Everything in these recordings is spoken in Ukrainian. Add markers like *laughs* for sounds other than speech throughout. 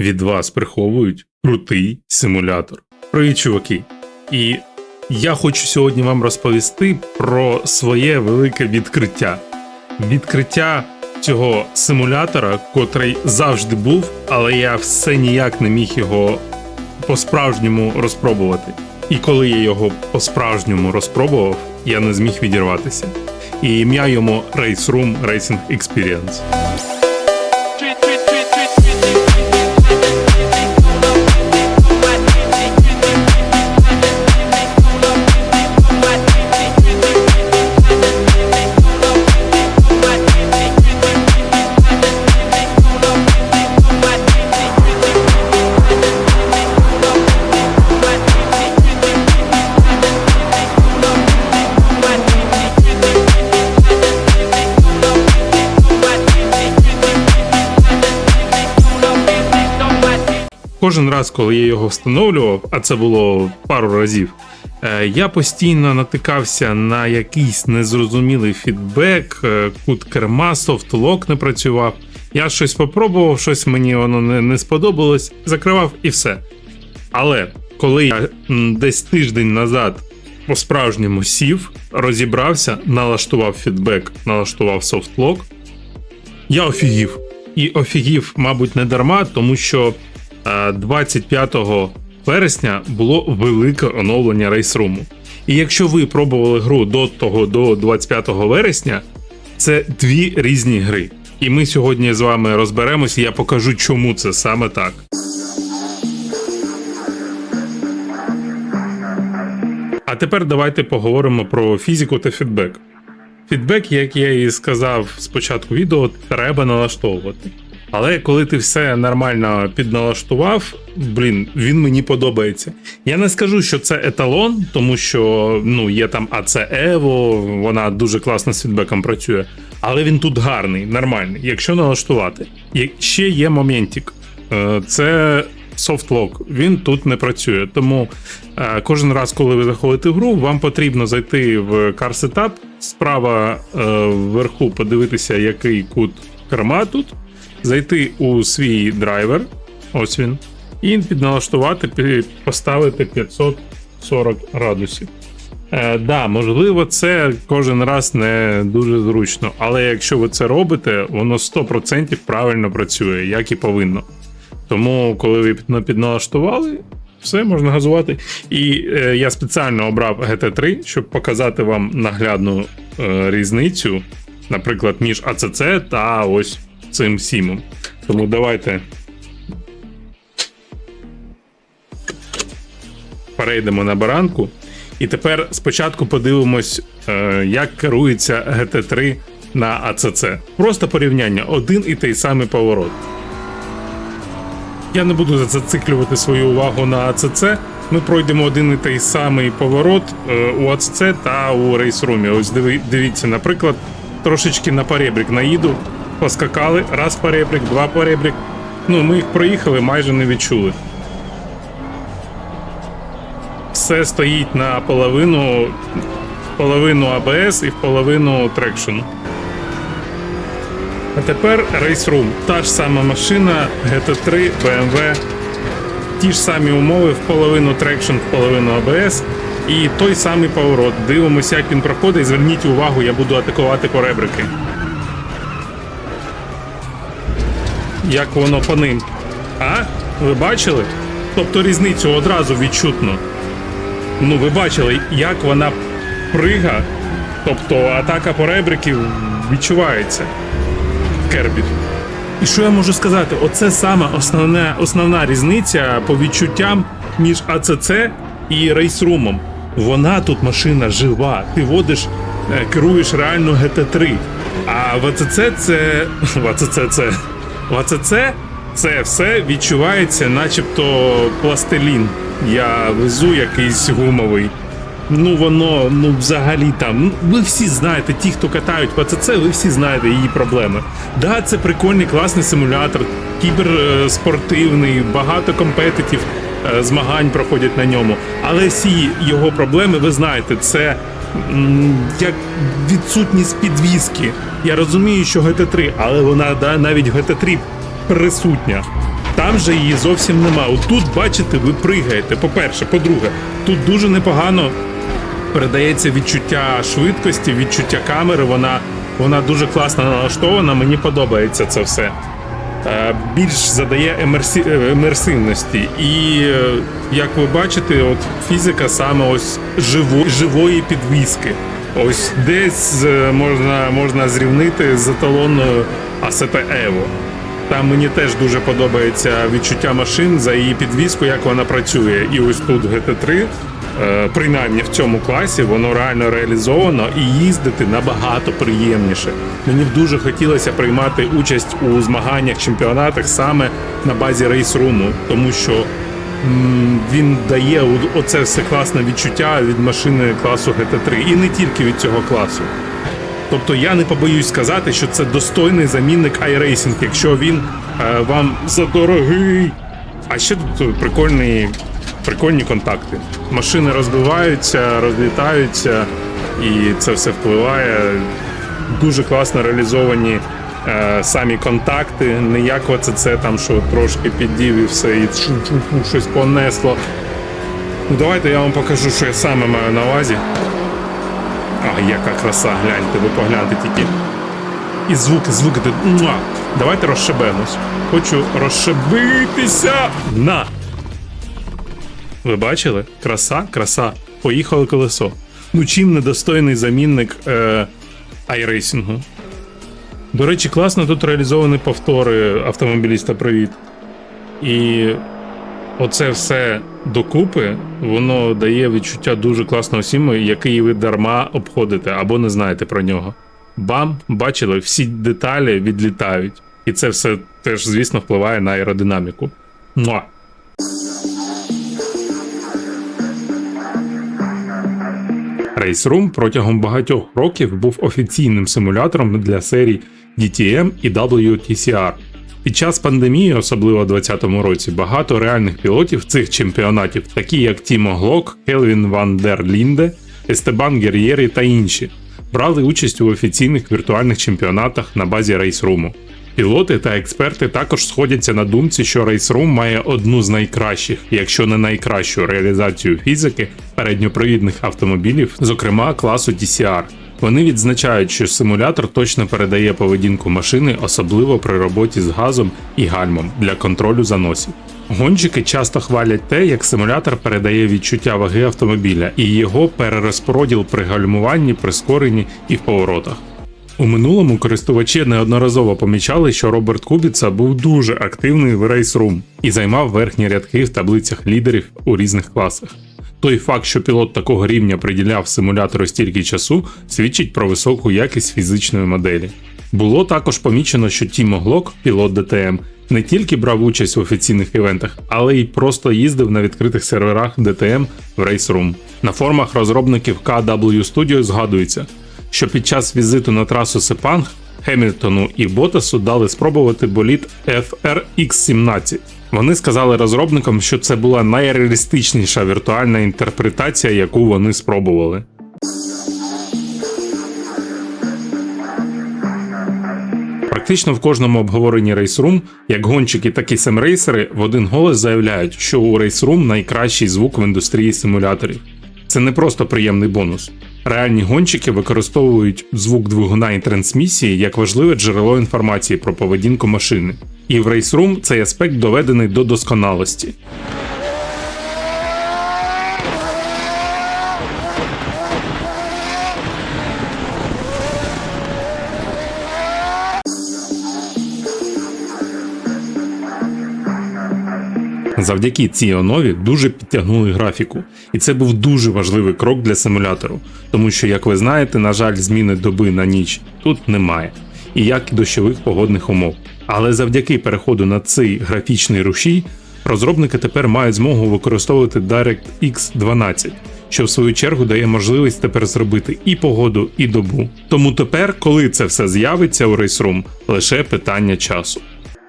від вас приховують крутий симулятор. Привіт, чуваки! І я хочу сьогодні вам розповісти про своє велике відкриття. Відкриття цього симулятора, котрий завжди був, але я все ніяк не міг його по-справжньому розпробувати. І коли я його по-справжньому розпробував, я не зміг відірватися. І ім'я йому Race Room Racing Experience. Кожен раз, коли я його встановлював, а це було пару разів, е, я постійно натикався на якийсь незрозумілий фідбек, е, кут керма, софтлок не працював. Я щось попробував, щось мені воно не, не сподобалось, закривав і все. Але коли я десь тиждень назад по-справжньому сів, розібрався, налаштував фідбек, налаштував софтлок, я офігів. І офігів, мабуть, не дарма, тому що 25 вересня було велике оновлення рейсруму. І якщо ви пробували гру до того, до 25 вересня, це дві різні гри. І ми сьогодні з вами розберемося, і я покажу, чому це саме так. А тепер давайте поговоримо про фізику та фідбек. Фідбек, як я і сказав спочатку відео, треба налаштовувати. Але коли ти все нормально підналаштував, блін, він мені подобається. Я не скажу, що це еталон, тому що ну, є там AC Evo, вона дуже класно з фідбеком працює. Але він тут гарний, нормальний, якщо налаштувати. Є- Ще є моментик. Е, Це софтлок, він тут не працює. Тому е, кожен раз, коли ви заходите в гру, вам потрібно зайти в Car Setup, справа е, вверху подивитися, який кут керма тут, зайти у свій драйвер, ось він, і підналаштувати, поставити 540 градусів. Е, да, можливо, це кожен раз не дуже зручно, але якщо ви це робите, воно 100% правильно працює, як і повинно. Тому, коли ви підналаштували, все можна газувати. І е, я спеціально обрав GT3, щоб показати вам наглядну е, різницю, наприклад, між АЦЦ та ось цим сімом. Тому давайте перейдемо на баранку. І тепер спочатку подивимось, е, як керується GT3 на АЦЦ. Просто порівняння, один і той самий поворот. Я не буду зациклювати свою увагу на АЦЦ. Ми пройдемо один і той самий поворот е, у АЦЦ та у рейсрумі. Ось дивіться, наприклад, трошечки на перебрік наїду, поскакали, раз перебрік, два перебрік. Ну, ми їх проїхали, майже не відчули. Все стоїть на половину, половину АБС і в половину трекшену. А тепер Room. Та ж сама машина, GT3, BMW. Ті ж самі умови в половину трекшн, в половину ABS. І той самий поворот. Дивимося, як він проходить. Зверніть увагу, я буду атакувати по Як воно по ним. А? Ви бачили? Тобто різницю одразу відчутно. Ну, ви бачили, як вона прига. Тобто атака по ребриків відчувається. Кербі. І що я можу сказати? Оце саме основна, основна різниця по відчуттям між АЦЦ і рейсрумом. Вона тут машина жива. Ти водиш, е, керуєш реально GT3. А в АЦЦ це. *laughs* В АЦЦ це. В АЦЦ це все відчувається, начебто пластилін. Я везу якийсь гумовий. Ну воно ну взагалі там. Ну, ви всі знаєте, ті, хто катають в АЦЦ, ви всі знаєте її проблеми. Да, це прикольний, класний симулятор, кіберспортивний, багато компетитів е, змагань проходять на ньому. Але всі його проблеми, ви знаєте, це як відсутність підвіски. Я розумію, що GT3, але вона да, навіть в GT3 присутня. Там же її зовсім нема. Отут, бачите, ви пригаєте. По-перше, по-друге, тут дуже непогано передається відчуття швидкості, відчуття камери. Вона, вона дуже класно налаштована. Мені подобається це все. Е, Більш задає емерсі... е, емерсивності. І е, як ви бачите, от фізика саме ось живо... живої підвіски. Ось десь можна, можна зрівнити з еталонною Assetto Evo. Там мені теж дуже подобається відчуття машин за її підвіску, як вона працює. І ось тут GT3, е, принаймні в цьому класі, воно реально реалізовано і їздити набагато приємніше. Мені б дуже хотілося приймати участь у змаганнях, чемпіонатах саме на базі Room, тому що він дає оце все класне відчуття від машини класу GT3. І не тільки від цього класу. Тобто я не побоюсь сказати, що це достойний замінник iRacing, якщо він е, вам задорогий. А ще тут прикольні, прикольні контакти. Машини розбиваються, розлітаються, і це все впливає. Дуже класно реалізовані е, самі контакти. Не як оце це там, що трошки піддів і все, і щось понесло. Ну давайте я вам покажу, що я саме маю на увазі. А, яка краса, гляньте, ви погляньте тільки. І звуки, звуки. Муа! Давайте розшибемось. Хочу розшибитися. На! Ви бачили? Краса, краса. Поїхало колесо. Ну чим недостойний замінник е, айрейсингу. До речі, класно тут реалізовані повтори автомобіліста Привіт. І оце все докупи, воно дає відчуття дуже класного сім'ю, який ви дарма обходите або не знаєте про нього. Бам, бачили, всі деталі відлітають. І це все теж, звісно, впливає на аеродинаміку. Муа! Race Room протягом багатьох років був офіційним симулятором для серій DTM і WTCR. Під час пандемії, особливо у 2020 році, багато реальних пілотів цих чемпіонатів, такі як Тімо Глок, Келвін Ван дер Лінде, Естебан Гер'єрі та інші, брали участь у офіційних віртуальних чемпіонатах на базі Room. Пілоти та експерти також сходяться на думці, що Race Room має одну з найкращих, якщо не найкращу реалізацію фізики передньопривідних автомобілів, зокрема класу TCR. Вони відзначають, що симулятор точно передає поведінку машини, особливо при роботі з газом і гальмом для контролю заносів. Гонщики часто хвалять те, як симулятор передає відчуття ваги автомобіля і його перерозподіл при гальмуванні, прискоренні і в поворотах. У минулому користувачі неодноразово помічали, що Роберт Кубіца був дуже активний в Room і займав верхні рядки в таблицях лідерів у різних класах. Той факт, що пілот такого рівня приділяв симулятору стільки часу, свідчить про високу якість фізичної моделі. Було також помічено, що Тімо Глок, пілот ДТМ, не тільки брав участь в офіційних івентах, але й просто їздив на відкритих серверах ДТМ в Room. На формах розробників KW Studio згадується, що під час візиту на трасу Сепанг Хемільтону і Ботасу дали спробувати болід FRX17. Вони сказали розробникам, що це була найреалістичніша віртуальна інтерпретація, яку вони спробували. Практично в кожному обговоренні Room, як гонщики, так і семрейсери в один голос заявляють, що у Room найкращий звук в індустрії симуляторів. Це не просто приємний бонус. Реальні гонщики використовують звук двигуна і трансмісії як важливе джерело інформації про поведінку машини. І в Race Room цей аспект доведений до досконалості. Завдяки цій онові дуже підтягнули графіку, і це був дуже важливий крок для симулятору, тому що, як ви знаєте, на жаль, зміни доби на ніч тут немає, і як і дощових погодних умов. Але завдяки переходу на цей графічний рушій, розробники тепер мають змогу використовувати DirectX 12, що в свою чергу дає можливість тепер зробити і погоду, і добу. Тому тепер, коли це все з'явиться у Race Room, лише питання часу.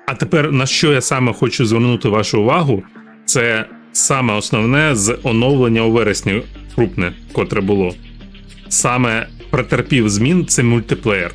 А тепер на що я саме хочу звернути вашу увагу, це саме основне з оновлення у вересні крупне, котре було. Саме претерпів змін це мультиплеєр.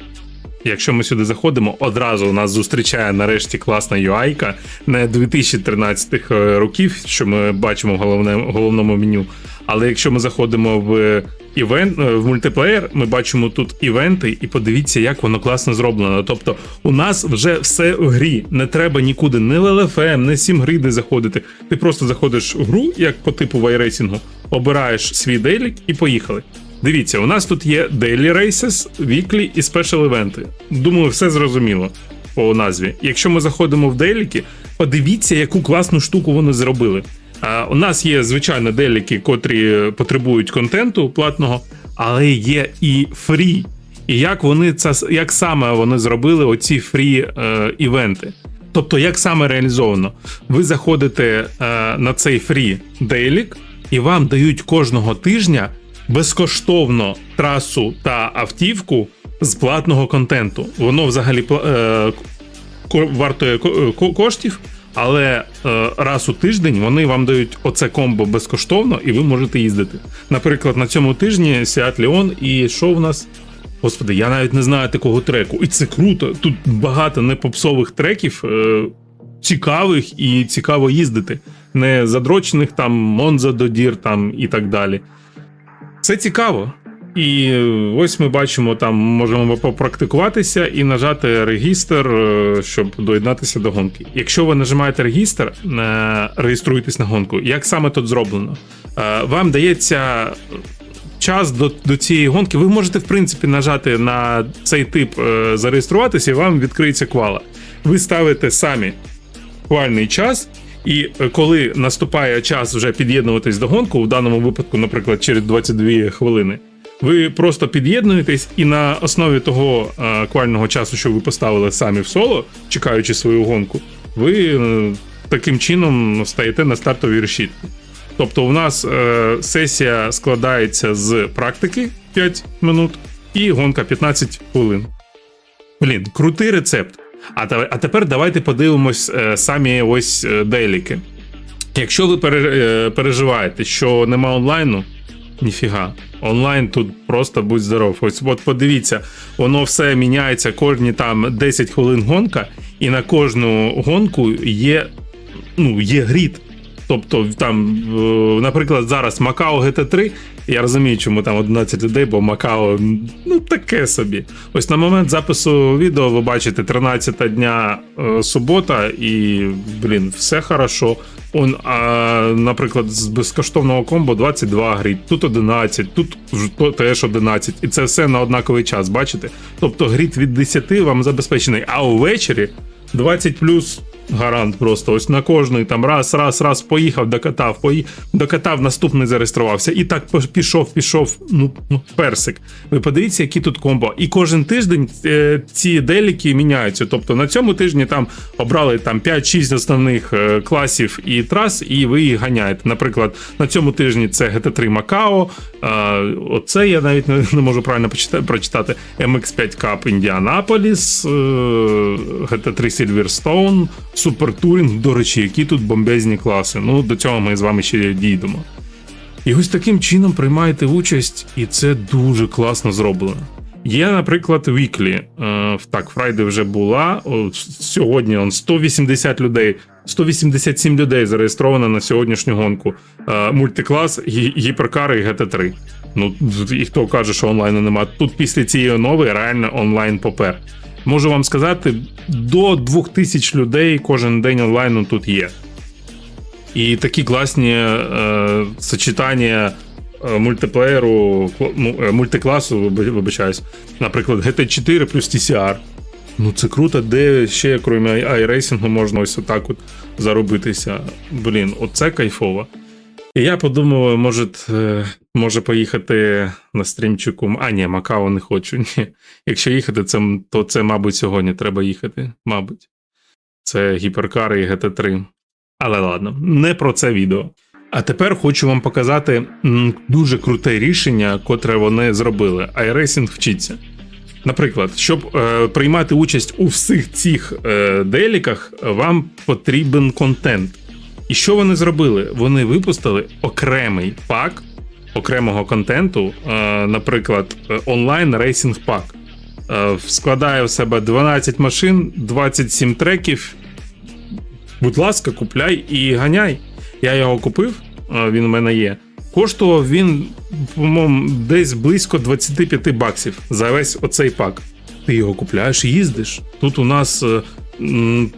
Якщо ми сюди заходимо, одразу нас зустрічає нарешті класна UI, не 2013 років, що ми бачимо в головне, головному меню. Але якщо ми заходимо в івент е, в мультиплеєр, ми бачимо тут івенти, і подивіться, як воно класно зроблено. Тобто, у нас вже все в грі. Не треба нікуди не LFM, не сімгриди заходити. Ти просто заходиш в гру, як по типу вайрейсінгу, обираєш свій дейлік і поїхали. Дивіться, у нас тут є Daily Races, Weekly і Special івенти. Думаю, все зрозуміло по назві. Якщо ми заходимо в деліки, подивіться, яку класну штуку вони зробили. А, у нас є звичайно деліки, котрі потребують контенту платного, але є і фрі. І як вони це як саме вони зробили оці фрі е, івенти? Тобто, як саме реалізовано? Ви заходите е, на цей фрі дейлік, і вам дають кожного тижня безкоштовно трасу та автівку з платного контенту. Воно взагалі е, вартує ко- коштів, але е, раз у тиждень вони вам дають оце комбо безкоштовно, і ви можете їздити. Наприклад, на цьому тижні Seat Leon і що в нас? Господи, я навіть не знаю такого треку. І це круто. Тут багато непопсових треків, е, цікавих і цікаво їздити. Не задрочених там Monza до Дір там і так далі. Це цікаво. І е, ось ми бачимо, там можемо попрактикуватися і нажати регістр, е, щоб доєднатися до гонки. Якщо ви нажимаєте регістр, е, реєструєтесь на гонку. Як саме тут зроблено? Вам дається час до, до цієї гонки. Ви можете, в принципі, нажати на цей тип зареєструватися, і вам відкриється квала. Ви ставите самі квальний час. І е, коли наступає час вже під'єднуватись до гонку, в даному випадку, наприклад, через 22 хвилини, ви просто під'єднуєтесь, і на основі того е, квального часу, що ви поставили самі в соло, чекаючи свою гонку, ви е, таким чином стаєте на стартовій решітці. Тобто, у нас сесія складається з практики 5 минут і гонка 15 хвилин. Блін, крутий рецепт. А, а тепер давайте подивимось е, самі ось е, дейліки. Якщо ви е, переживаєте, що нема онлайну, ніфіга. Онлайн тут просто будь здоров. Ось от подивіться, воно все міняється кожні там 10 хвилин гонка, і на кожну гонку є, ну, є грід. Тобто, там, наприклад, зараз Макао GT3, я розумію, чому там 11 людей, бо Макао ну таке собі. Ось на момент запису відео ви бачите 13 дня е, субота, і блін, все хорошо. Он, а, наприклад, з безкоштовного комбо 22 грід, тут 11, тут теж 11. І це все на однаковий час, бачите? Тобто грід від 10 вам забезпечений, а увечері 20 плюс гарант просто. Ось на кожний там раз, раз, раз поїхав, докатав, пої... докатав, наступний зареєструвався. І так пішов, пішов. Ну, ну персик. Ви подивіться, які тут комбо. І кожен тиждень е, ці деліки міняються. Тобто на цьому тижні там обрали там 5-6 основних е, класів і трас, і ви їх ганяєте. Наприклад, на цьому тижні це GT3 Макао. Оце я навіть не, можу правильно прочитати. MX5 Cup Індіанаполіс, е, GT3 Silverstone, Touring. До речі, які тут бомбезні класи. Ну, до цього ми з вами ще дійдемо. І ось таким чином приймаєте участь, і це дуже класно зроблено. Є, наприклад. Е, так, Фрайде вже була. Сьогодні он 180 людей, 187 людей зареєстровано на сьогоднішню гонку. Е, мультиклас, гі- гіперкари і GT3. Ну, і хто каже, що онлайну нема. Тут після цієї нової реально онлайн попер. Можу вам сказати, до 2000 людей кожен день онлайну тут є. І такі класні е, сочетання е, мультиплеєру, ну, е, мультикласу, вибачаюсь, наприклад, GT4 плюс TCR. Ну це круто, де ще, крім iRacing, можна ось отак от заробитися. Блін, оце кайфово. І я подумав, може, е, може поїхати на стрімчику. А, ні, Макао не хочу. *laughs* Ні. Якщо їхати, це, то це, мабуть, сьогодні треба їхати. Мабуть. Це гіперкари і GT3. Але ладно, не про це відео. А тепер хочу вам показати дуже круте рішення, котре вони зробили. iRacing вчиться. Наприклад, щоб е, приймати участь у всіх цих е, деліках, вам потрібен контент. І що вони зробили? Вони випустили окремий пак окремого контенту, е, наприклад, онлайн рейсінг пак. е, складає в себе 12 машин, 27 треків. Будь ласка, купляй і ганяй. Я його купив, е, він у мене є. Коштував він, по-моєму, десь близько 25 баксів за весь оцей пак. Ти його купляєш і їздиш. Тут у нас е,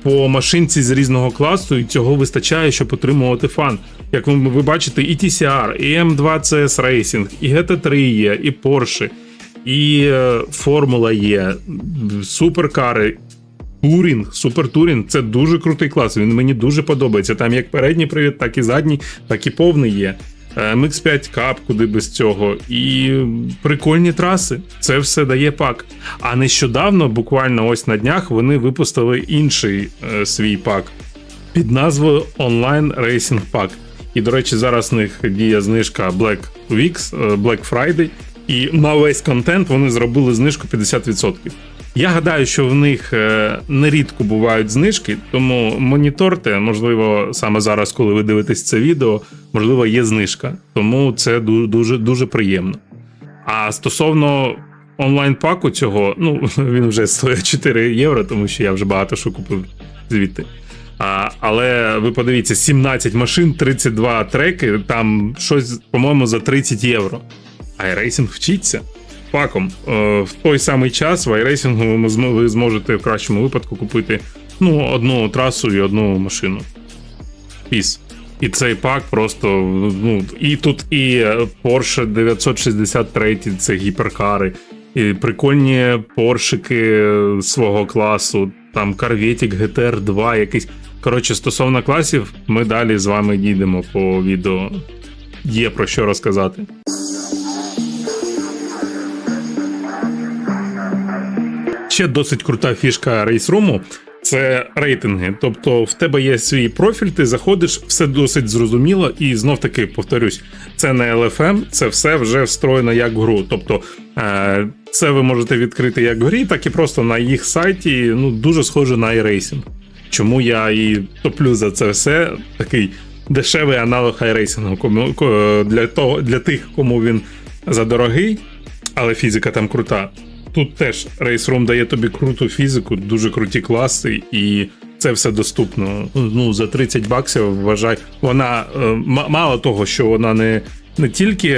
по машинці з різного класу, і цього вистачає, щоб отримувати фан. Як ви, ви бачите, і TCR, і M2 CS Racing, і GT3 є, і Porsche, і е, Формула є, суперкари, Турінг, Супер Турінг це дуже крутий клас. Він мені дуже подобається. Там як передній привід, так і задній, так і повний є. Е, MX5 Cup, куди без цього. І прикольні траси. Це все дає пак. А нещодавно, буквально ось на днях, вони випустили інший е, свій пак під назвою Online Racing Pack. І, до речі, зараз в них діє знижка Black Weeks, е, Black Friday. І на весь контент вони зробили знижку 50%. Я гадаю, що в них е, нерідко бувають знижки, тому моніторте, можливо, саме зараз, коли ви дивитесь це відео, можливо, є знижка. Тому це ду- дуже дуже приємно. А стосовно онлайн-паку цього, ну *laughs* він вже стоїть 4 євро, тому що я вже багато що купив звідти. А, але ви подивіться, 17 машин, 32 треки, там щось, по-моєму, за 30 євро. А вчиться паком. Е, в той самий час в iRacing ви зможете в кращому випадку купити ну, одну трасу і одну машину. Піс. І цей пак просто. Ну, і тут і Porsche 963, це гіперкари, і прикольні поршики свого класу, там Corvette GTR 2 якийсь. Коротше, стосовно класів, ми далі з вами дійдемо по відео. Є про що розказати. Ще досить крута фішка рейсруму це рейтинги. Тобто в тебе є свій профіль, ти заходиш, все досить зрозуміло, і знов таки повторюсь, це не LFM, це все вже встроєно як в гру. Тобто е, це ви можете відкрити як в грі, так і просто на їх сайті. Ну дуже схоже на iRacing. Чому я і топлю за це все такий дешевий аналог iRacing. Для того для тих, кому він задорогий, але фізика там крута. Тут теж Room дає тобі круту фізику, дуже круті класи, і це все доступно. Ну, за 30 баксів вважай. Вона е, мало того, що вона не, не тільки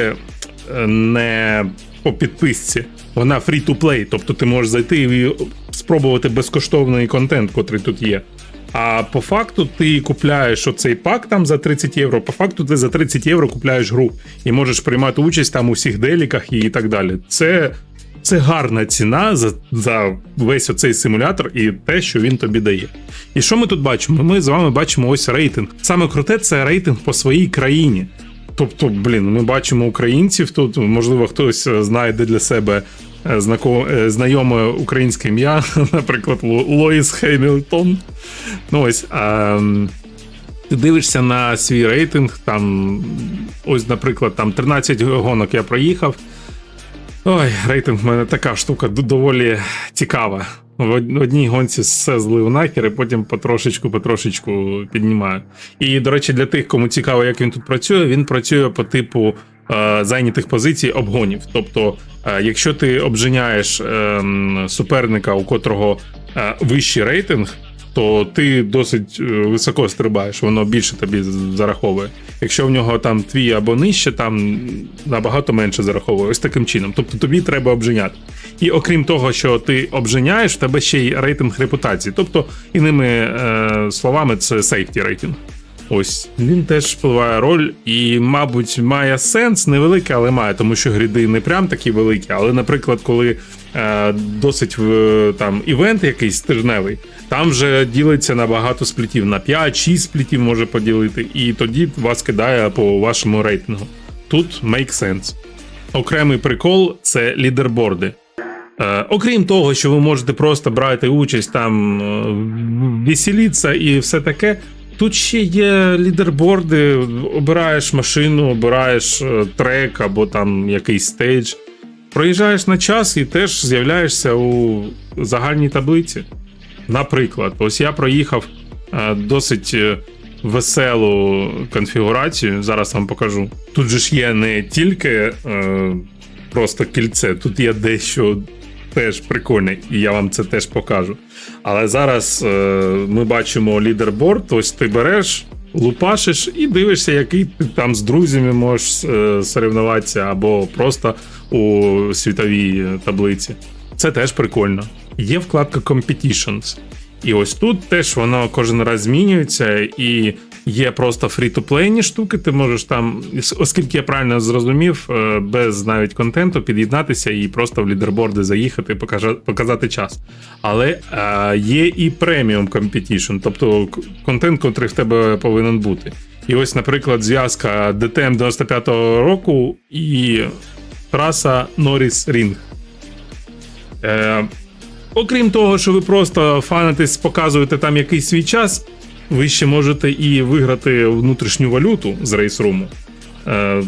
е, не по підписці, вона free-to-play, тобто ти можеш зайти і спробувати безкоштовний контент, котрий тут є. А по факту ти купляєш оцей пак там за 30 євро. По факту ти за 30 євро купляєш гру і можеш приймати участь там у всіх деліках і так далі. Це, це гарна ціна за, за весь оцей симулятор і те, що він тобі дає. І що ми тут бачимо? Ми з вами бачимо ось рейтинг. Саме круте це рейтинг по своїй країні. Тобто, блін, ми бачимо українців тут, можливо, хтось е, знайде для себе е, е, знайоме українське ім'я, *laughs* наприклад, Ло- Лоїс Хемілтон. Ну ось. А, ти дивишся на свій рейтинг, там, ось, наприклад, там 13 гонок я проїхав. Ой, рейтинг в мене така штука доволі цікава. В одній гонці все злив нахер, і потім потрошечку, потрошечку піднімаю. І, до речі, для тих, кому цікаво, як він тут працює, він працює по типу е, зайнятих позицій обгонів. Тобто, е, якщо ти обженяєш ем, суперника, у котрого е, вищий рейтинг, то ти досить е, високо стрибаєш, воно більше тобі зараховує. Якщо в нього там твій або нижче, там набагато менше зараховує. Ось таким чином. Тобто тобі треба обженяти. І окрім того, що ти обженяєш, в тебе ще й рейтинг репутації. Тобто, іними е, словами, це сейфті рейтинг. Ось він теж впливає роль, і, мабуть, має сенс невеликий, але має, тому що гріди не прям такі великі. Але, наприклад, коли досить там івент якийсь тижневий, там вже ділиться на багато сплітів, на 5-6 сплітів може поділити, і тоді вас кидає по вашому рейтингу. Тут make sense. Окремий прикол це лідерборди. Е, окрім того, що ви можете просто брати участь там, е, веселитися і все таке. Тут ще є лідерборди, обираєш машину, обираєш е, трек або там якийсь стейдж. Проїжджаєш на час і теж з'являєшся у загальній таблиці. Наприклад, ось я проїхав е, досить е, веселу конфігурацію. Зараз вам покажу. Тут же ж є не тільки е, просто кільце, тут є дещо теж прикольно, і я вам це теж покажу. Але зараз е, ми бачимо лідерборд, ось ти береш, лупашиш і дивишся, який ти там з друзями можеш е, соревнуватися, або просто у світовій таблиці. Це теж прикольно. Є вкладка Competitions. І ось тут теж воно кожен раз змінюється, і є просто фрі-то-плейні штуки. Ти можеш там, оскільки я правильно зрозумів, е, без навіть контенту під'єднатися і просто в лідерборди заїхати, показати час. Але е, є і преміум компетішн, тобто контент, котрий в тебе повинен бути. І ось, наприклад, зв'язка DTM 95-го року і траса Norris Ring. Е, Окрім того, що ви просто фанитесь, показуєте там якийсь свій час, ви ще можете і виграти внутрішню валюту з рейсруму. Е,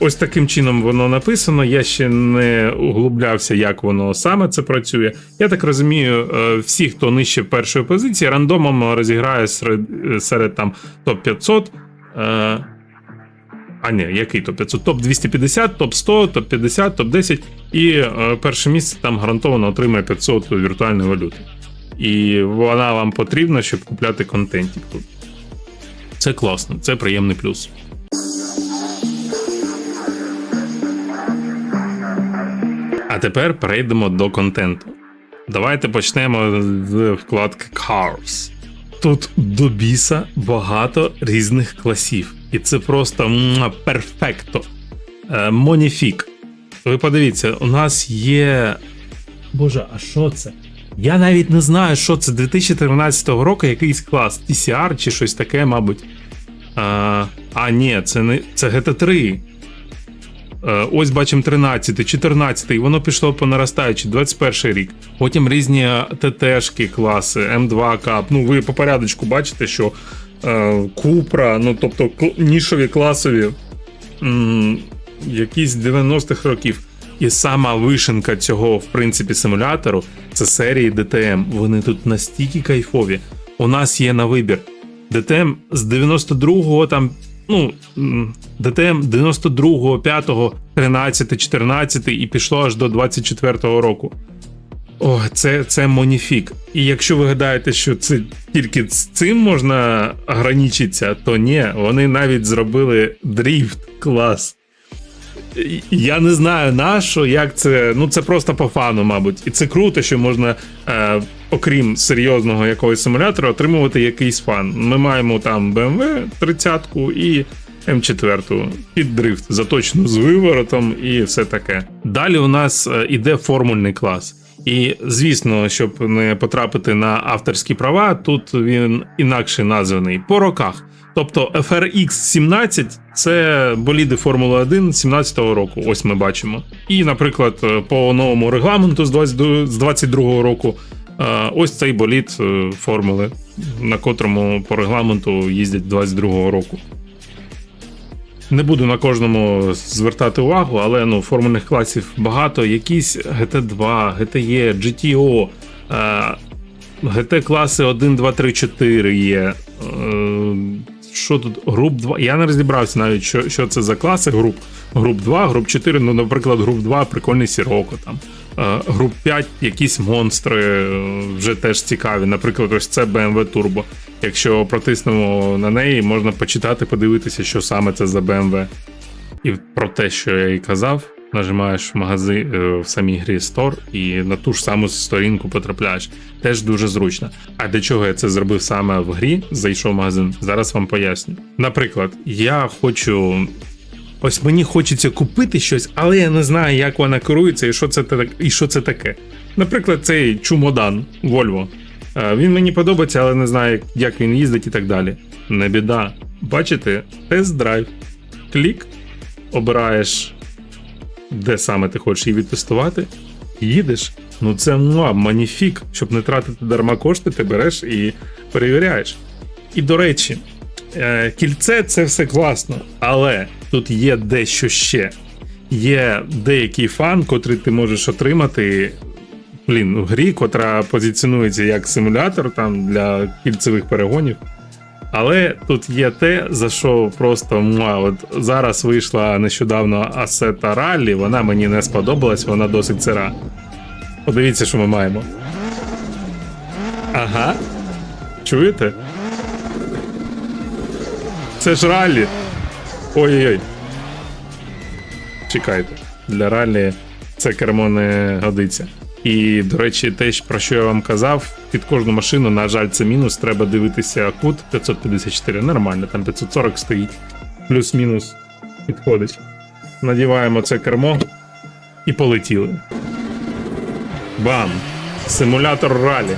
ось таким чином воно написано. Я ще не углублявся, як воно саме це працює. Я так розумію, е, всі, хто нижче першої позиції, рандомом розіграє серед, серед там топ 500. А ні, який топ 500? Топ 250, топ 100, топ 50, топ 10. І е, перше місце там гарантовано отримає 500 віртуальної валюти. І вона вам потрібна, щоб купляти контентик тут. Це класно, це приємний плюс. А тепер перейдемо до контенту. Давайте почнемо з вкладки Cars. Тут до біса багато різних класів, і це просто перфекто. Е, Моніфік. Ви подивіться, у нас є. Боже, а що це? Я навіть не знаю, що це 2013 року якийсь клас. TCR чи щось таке, мабуть. А, а ні, це не це GT3. Е, Ось бачимо 13, 14, і воно пішло по наростаючій, 21 рік. Потім різні ТТшки класи, М2 кап. Ну, ви по порядочку бачите, що е, Купра, ну тобто нішові класові м, якісь 90-х років. І сама вишенка цього, в принципі, симулятору це серії DTM. Вони тут настільки кайфові. У нас є на вибір DTM з 92-го там. Ну, м, DTM 92-го, 5-го, 13, 14 і пішло аж до 24-го року. О, це, це моніфік. І якщо ви гадаєте, що це тільки з цим можна ограничитися, то ні, вони навіть зробили дріфт клас. Я не знаю на що, як це. Ну це просто по фану, мабуть. І це круто, що можна, е, окрім серйозного якогось симулятора, отримувати якийсь фан. Ми маємо там BMW 30-ку і М4 під дрифт, заточену з виворотом і все таке. Далі у нас е, іде формульний клас. І звісно, щоб не потрапити на авторські права, тут він інакше названий по роках. Тобто FRX 17 це боліди Формули 1 17-го року. Ось ми бачимо. І, наприклад, по новому регламенту з 22 з 22-го року. е, Ось цей болід е, формули, на котрому по регламенту їздять 22-го року. Не буду на кожному звертати увагу, але ну, формульних класів багато. Якісь GT2, GTE, GTO, GT класи 1, 2, 3, 4 є. Е, Що тут? Груп 2. Я не розібрався навіть, що, що це за класи груп. Груп 2, груп 4, ну, наприклад, груп 2 прикольний Сіроко там. Е, Груп 5 якісь монстри е, вже теж цікаві. Наприклад, ось це BMW Turbo. Якщо протиснемо на неї, можна почитати, подивитися, що саме це за BMW. І про те, що я і казав, нажимаєш в магазин е, в самій грі Store і на ту ж саму сторінку потрапляєш. Теж дуже зручно. А для чого я це зробив саме в грі? Зайшов в магазин. Зараз вам поясню. Наприклад, я хочу. Ось мені хочеться купити щось, але я не знаю, як вона керується і що це, і що це таке. Наприклад, цей чумодан Volvo. Е, Він мені подобається, але не знаю, як він їздить і так далі. Не біда. Бачите, тест-драйв. Клік, обираєш, де саме ти хочеш її відтестувати, їдеш. Ну це муа, маніфік. Щоб не тратити дарма кошти, ти береш і перевіряєш. І до речі, е, кільце це все класно, але тут є дещо ще. Є деякий фан, котрий ти можеш отримати. Блін, в грі, котра позиціонується як симулятор там для кільцевих перегонів. Але тут є те, за що просто муа, от зараз вийшла нещодавно Assetto Rally, вона мені не сподобалась, вона досить сира. Подивіться, що ми маємо. Ага. Чуєте? Це ж раллі. Ой-ой-ой. Чекайте. Для раллі це кермо не годиться. І, до речі, те, про що я вам казав, під кожну машину, на жаль, це мінус. Треба дивитися кут 554. Нормально, там 540 стоїть. Плюс-мінус підходить. Надіваємо це кермо і полетіли. Бам! Симулятор ралі.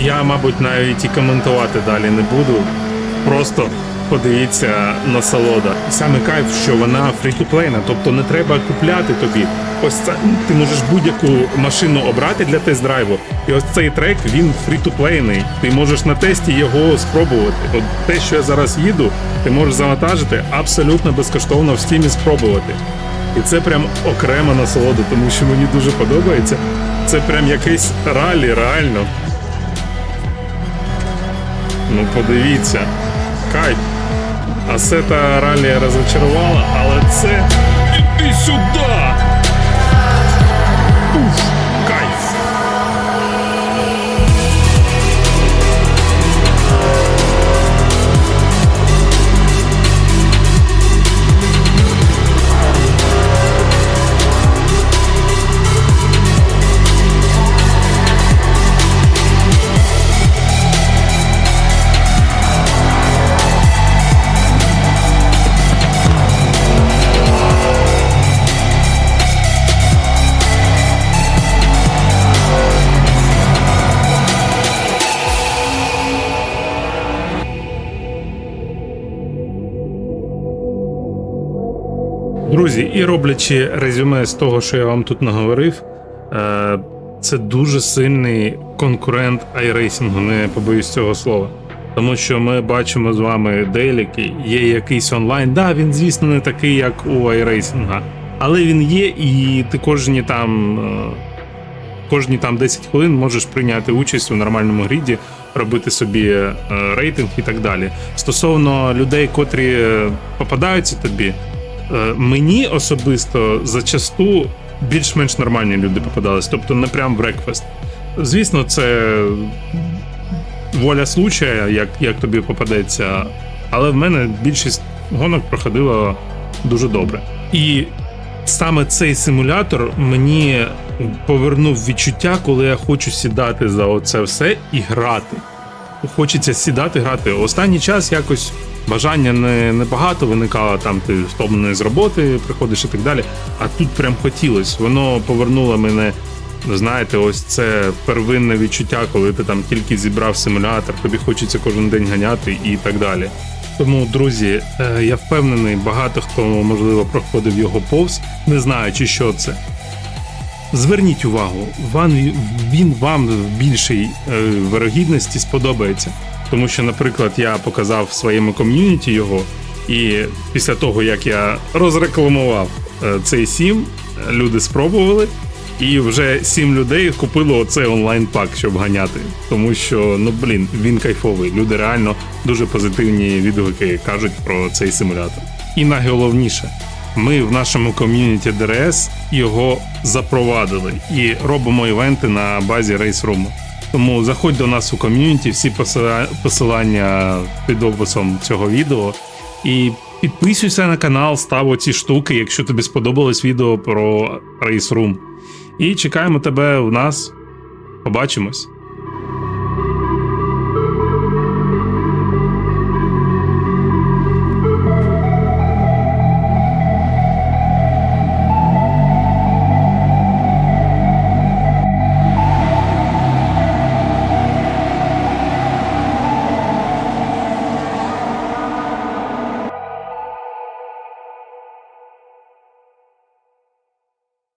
Я, мабуть, навіть і коментувати далі не буду. Просто подивіться насолода. І Саме кайф, що вона фрі-то-плейна, тобто не треба купляти тобі. Ось це ти можеш будь-яку машину обрати для тест-драйву. І ось цей трек він фрі-то-плейний. Ти можеш на тесті його спробувати. От те, що я зараз їду, ти можеш завантажити абсолютно безкоштовно в стімі спробувати. І це прям окрема насолода, тому що мені дуже подобається. Це прям якесь ралі, реально. Ну подивіться. Кайф. Асета ралі розочарувала, але це. Іди сюди! Друзі, і роблячи резюме з того, що я вам тут наговорив, е, це дуже сильний конкурент айрейсингу, не побоюсь цього слова. Тому що ми бачимо з вами дейліки, є якийсь онлайн. Да, він, звісно, не такий, як у айрейсинга, але він є, і ти кожні там. е, Кожні там 10 хвилин можеш прийняти участь у нормальному гріді, робити собі е, рейтинг і так далі. Стосовно людей, котрі попадаються тобі, Мені особисто зачасту більш-менш нормальні люди попадались, тобто не прям брекфест. Звісно, це воля случая, як, як тобі попадеться, але в мене більшість гонок проходила дуже добре. І саме цей симулятор мені повернув відчуття, коли я хочу сідати за оце все і грати. Хочеться сідати, грати. Останній час якось бажання не, не багато виникало, там ти втомлений з роботи приходиш і так далі. А тут прям хотілось. Воно повернуло мене. Знаєте, ось це первинне відчуття, коли ти там тільки зібрав симулятор, тобі хочеться кожен день ганяти і так далі. Тому, друзі, е, я впевнений, багато хто можливо проходив його повз, не знаючи, що це. Зверніть увагу, він вам в більшій е, вирогідності сподобається. Тому що, наприклад, я показав своєму ком'юніті його, і після того, як я розрекламував е, цей сім, люди спробували, і вже сім людей купили оцей онлайн-пак, щоб ганяти. Тому що, ну блін, він кайфовий. Люди реально дуже позитивні відгуки кажуть про цей симулятор. І найголовніше, ми в нашому ком'юніті ДРС його запровадили і робимо івенти на базі Race Room. Тому заходь до нас у ком'юніті, всі посилання під описом цього відео. І підписуйся на канал, став оці штуки, якщо тобі сподобалось відео про Race Room. І чекаємо тебе у нас. Побачимось.